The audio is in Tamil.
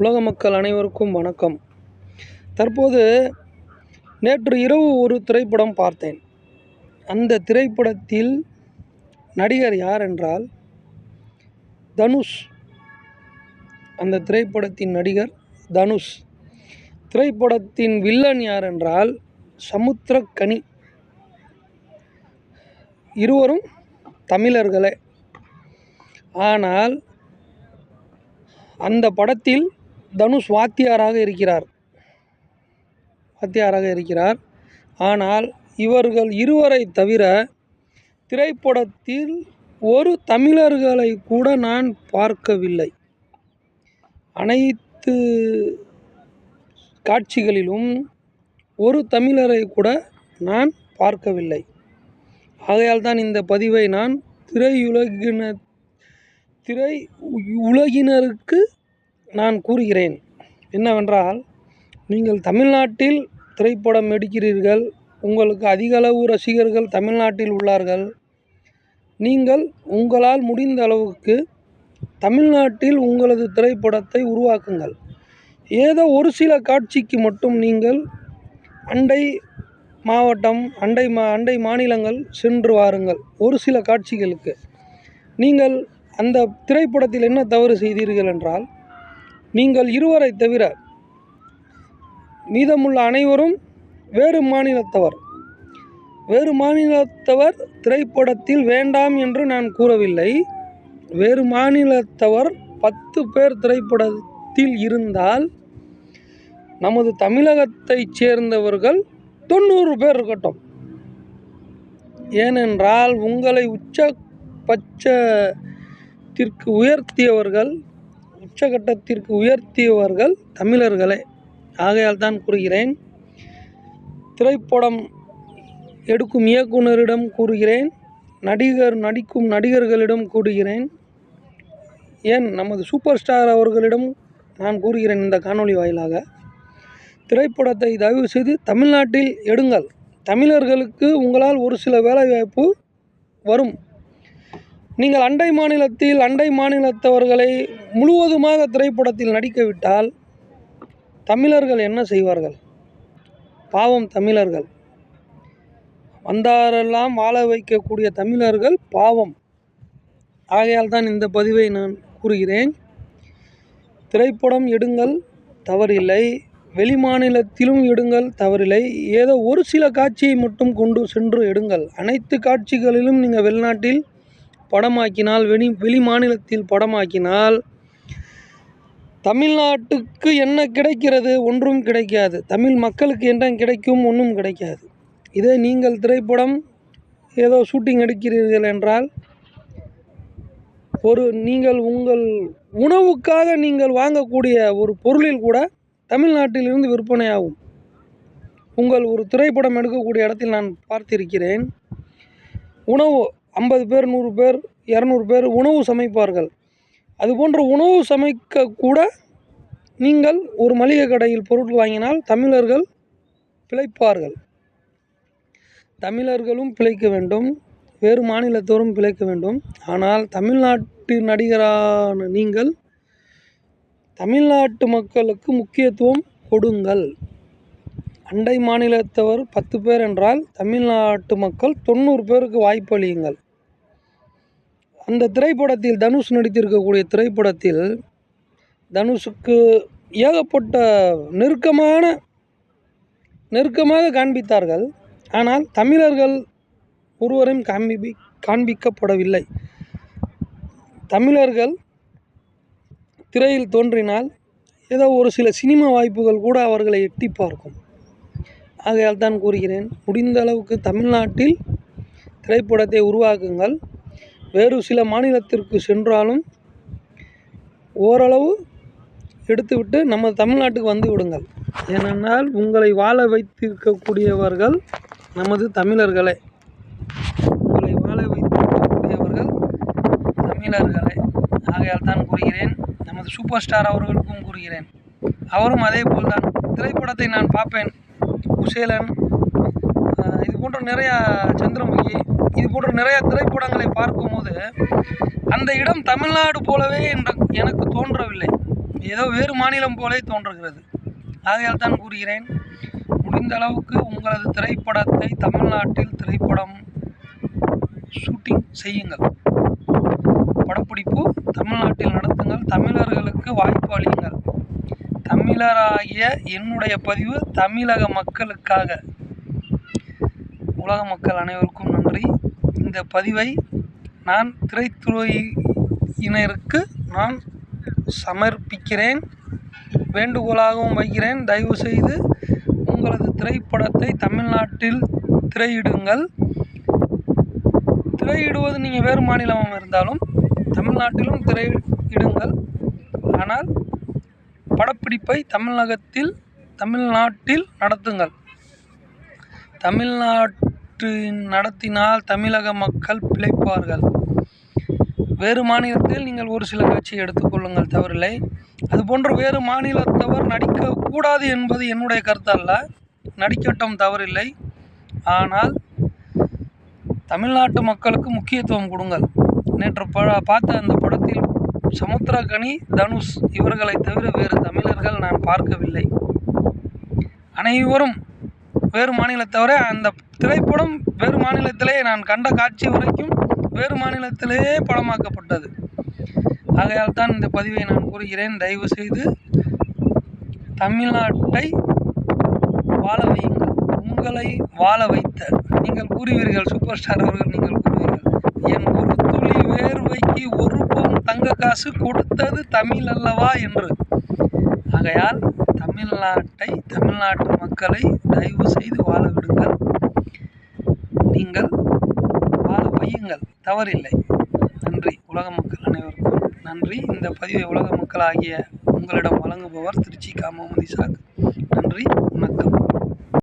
உலக மக்கள் அனைவருக்கும் வணக்கம். தற்போது நேற்று இரவு ஒரு திரைப்படம் பார்த்தேன். அந்த திரைப்படத்தில் நடிகர் யார் என்றால் தனுஷ். அந்த திரைப்படத்தின் நடிகர் தனுஷ். திரைப்படத்தின் வில்லன் யார் என்றால் சமுத்திரக்கனி. இருவரும் தமிழர்களே. ஆனால் அந்த படத்தில் தனுஷ் வாத்தியாராக இருக்கிறார். வாத்தியாராக இருக்கிறார். ஆனால் இவர்கள் இருவரை தவிர திரைப்படத்தில் ஒரு தமிழர்களை கூட நான் பார்க்கவில்லை. அனைத்து காட்சிகளிலும் ஒரு தமிழரை கூட நான் பார்க்கவில்லை. ஆகையால் தான் இந்த பதிவை நான் திரையுலகின திரை உலகினருக்கு நான் கூறுகிறேன். என்னவென்றால் நீங்கள் தமிழ்நாட்டில் திரைப்படம் எடுக்கிறீர்கள் உங்களுக்கு அதிகளவு ரசிகர்கள் தமிழ்நாட்டில் உள்ளார்கள். நீங்கள் உங்களால் முடிந்த அளவுக்கு தமிழ்நாட்டில் உங்களது திரைப்படத்தை உருவாக்குங்கள். ஏதோ ஒரு சில காட்சிக்கு மட்டும் நீங்கள் அண்டை மாவட்டம் அண்டை மா அண்டை மாநிலங்கள் சென்று வாருங்கள் ஒரு சில காட்சிகளுக்கு. நீங்கள் அந்த திரைப்படத்தில் என்ன தவறு செய்தீர்கள் என்றால் நீங்கள் இருவரை தவிர மீதமுள்ள அனைவரும் வேறு மாநிலத்தவர். வேறு மாநிலத்தவர் திரைப்படத்தில் வேண்டாம் என்று நான் கூறவில்லை. வேறு மாநிலத்தவர் பத்து பேர் திரைப்படத்தில் இருந்தால் நமது தமிழகத்தைச் சேர்ந்தவர்கள் தொண்ணூறு பேர் இருக்கட்டும். ஏனென்றால் உங்களை உச்சபட்சத்திற்கு உயர்த்தியவர்கள் உச்சகட்டத்திற்கு உயர்த்தியவர்கள் தமிழர்களே. ஆகையால் தான் கூறுகிறேன். திரைப்படம் எடுக்கும் இயக்குனரிடம் கூறுகிறேன். நடிகர் நடிக்கும் நடிகர்களிடம் கூறுகிறேன். ஏன்? நமது சூப்பர் ஸ்டார் அவர்களிடம் நான் கூறுகிறேன் இந்த காணொளி வாயிலாக. திரைப்படத்தை தயவு செய்து தமிழ்நாட்டில் எடுங்கள். தமிழர்களுக்கு உங்களால் ஒரு சில வேலைவாய்ப்பு வரும். நீங்கள் அண்டை மாநிலத்தில் அண்டை மாநிலத்தவர்களை முழுவதுமாக திரைப்படத்தில் நடிக்கவிட்டால் தமிழர்கள் என்ன செய்வார்கள்? பாவம் தமிழர்கள். வந்தாரெல்லாம் வாழ வைக்கக்கூடிய தமிழர்கள் பாவம். ஆகையால் தான் இந்த பதிவை நான் கூறுகிறேன். திரைப்படம் எடுங்கள் தவறில்லை. வெளி மாநிலத்திலும் எடுங்கள் தவறில்லை. ஏதோ ஒரு சில காட்சியை மட்டும் கொண்டு சென்று எடுங்கள். அனைத்து காட்சிகளிலும் நீங்கள் வெளிநாட்டில் படமாக்கினால் வெளி வெளி மாநிலத்தில் படமாக்கினால் தமிழ்நாட்டுக்கு என்ன கிடைக்கிறது? ஒன்றும் கிடைக்காது. தமிழ் மக்களுக்கு என்ன கிடைக்கும்? ஒன்றும் கிடைக்காது. இதே நீங்கள் திரைப்படம் ஏதோ ஷூட்டிங் எடுக்கிறீர்கள் என்றால் ஒரு நீங்கள் உங்கள் உணவுக்காக நீங்கள் வாங்கக்கூடிய ஒரு பொருளில் கூட தமிழ்நாட்டிலிருந்து விற்பனையாகும். உங்கள் ஒரு திரைப்படம் எடுக்கக்கூடிய இடத்தில் நான் பார்த்திருக்கிறேன். உணவு ஐம்பது பேர் நூறு பேர் இரநூறு பேர் உணவு சமைப்பார்கள். அது போன்ற உணவு சமைக்க கூட நீங்கள் ஒரு மளிகை கடையில் பொருட்கள் வாங்கினால் தமிழர்கள் பிழைப்பார்கள். தமிழர்களும் பிழைக்க வேண்டும். வேறு மாநிலத்தோரும் பிழைக்க வேண்டும். ஆனால் தமிழ்நாட்டு நடிகரான நீங்கள் தமிழ்நாட்டு மக்களுக்கு முக்கியத்துவம் கொடுங்கள். அண்டை மாநிலத்தவர் பத்து பேர் என்றால் தமிழ்நாட்டு மக்கள் தொண்ணூறு பேருக்கு வாய்ப்பளியுங்கள் அந்த திரைப்படத்தில் தனுஷ் நடித்திருக்கக்கூடிய திரைப்படத்தில் தனுஷுக்கு ஏகப்பட்ட நெருக்கமான நெருக்கமாக காண்பித்தார்கள். ஆனால் தமிழர்கள் ஒருவரையும் காண்பி காண்பிக்கப்படவில்லை. தமிழர்கள் திரையில் தோன்றினால் ஏதோ ஒரு சில சினிமா வாய்ப்புகள் கூட அவர்களை எட்டி பார்க்கும். ஆகையால் தான் கூறுகிறேன் முடிந்த அளவுக்கு தமிழ்நாட்டில் திரைப்படத்தை உருவாக்குங்கள். வேறு சில மாநிலத்திற்கு சென்றாலும் ஓரளவு எடுத்துவிட்டு நம்ம தமிழ்நாட்டுக்கு வந்து விடுங்கள். ஏனென்றால் உங்களை வாழ வைத்திருக்கக்கூடியவர்கள் நமது தமிழர்களே. உங்களை வாழ வைத்திருக்கக்கூடியவர்கள் தமிழர்களே. ஆகையால் தான் கூறுகிறேன் நமது சூப்பர் ஸ்டார் அவர்களுக்கும் கூறுகிறேன். அவரும் அதே போல்தான் திரைப்படத்தை நான் பார்ப்பேன். குசேலன் இது போன்ற நிறையா சந்திரமுகி இது போன்ற நிறையா திரைப்படங்களை பார்க்கும்போது அந்த இடம் தமிழ்நாடு போலவே என்ற எனக்கு தோன்றவில்லை. ஏதோ வேறு மாநிலம் போலே தோன்றுகிறது. ஆகையால் தான் கூறுகிறேன் முடிந்த அளவுக்கு உங்களது திரைப்படத்தை தமிழ்நாட்டில் திரைப்படம் ஷூட்டிங் செய்யுங்கள். படப்பிடிப்பு தமிழ்நாட்டில் நடத்துங்கள் தமிழர்களுக்கு வாய்ப்பு அளியுங்கள். தமிழராகிய என்னுடைய பதிவு தமிழக மக்களுக்காக. உலக மக்கள் அனைவருக்கும் நன்றி. இந்த பதிவை நான் திரைத்துறையினருக்கு நான் சமர்ப்பிக்கிறேன். வேண்டுகோளாகவும் வைக்கிறேன். தயவு செய்து உங்களது திரைப்படத்தை தமிழ்நாட்டில் திரையிடுங்கள். திரையிடுவது நீங்கள் வேறு மாநிலமாக இருந்தாலும் தமிழ்நாட்டிலும் திரையிடுங்கள். ஆனால் படப்பிடிப்பை தமிழகத்தில் தமிழ்நாட்டில் நடத்துங்கள். தமிழ்நாட்டு நடத்தினால் தமிழக மக்கள் பிழைப்பார்கள். வேறு மாநிலத்தில் நீங்கள் ஒரு சில காட்சியை எடுத்துக்கொள்ளுங்கள் தவறில்லை. அதுபோன்று வேறு மாநிலத்தவர் நடிக்கக்கூடாது என்பது என்னுடைய கருத்து அல்ல நடிக்கட்டும் தவறில்லை. ஆனால் தமிழ்நாட்டு மக்களுக்கு முக்கியத்துவம் கொடுங்கள். நேற்று ப பார்த்த அந்த படத்தில் சமுத்திரகனி தனுஷ் இவர்களை தவிர வேறு தமிழர்கள் நான் பார்க்கவில்லை. அனைவரும் வேறு மாநிலத்தவரை அந்த திரைப்படம் வேறு மாநிலத்திலே நான் கண்ட காட்சி வரைக்கும் வேறு மாநிலத்திலேயே படமாக்கப்பட்டது. ஆகையால் தான் இந்த பதிவை நான் கூறுகிறேன். தயவு செய்து தமிழ்நாட்டை வாழ வையுங்கள். உங்களை வாழ வைத்த நீங்கள் கூறுவீர்கள். சூப்பர் ஸ்டார் அவர்கள் நீங்கள் கூறுவீர்கள். காசு கொடுத்தது தமிழ் அல்லவா என்று. ஆகையால் தமிழ்நாட்டை தமிழ்நாட்டு மக்களை தயவு செய்து வாழ விடுங்கள். நீங்கள் வாழ வையுங்கள். தவறில்லை. நன்றி. உலக மக்கள் அனைவருக்கும் நன்றி. இந்த பதிவை உலக மக்கள் ஆகிய உங்களிடம் வழங்குபவர் திருச்சி கா முகமது நன்றி.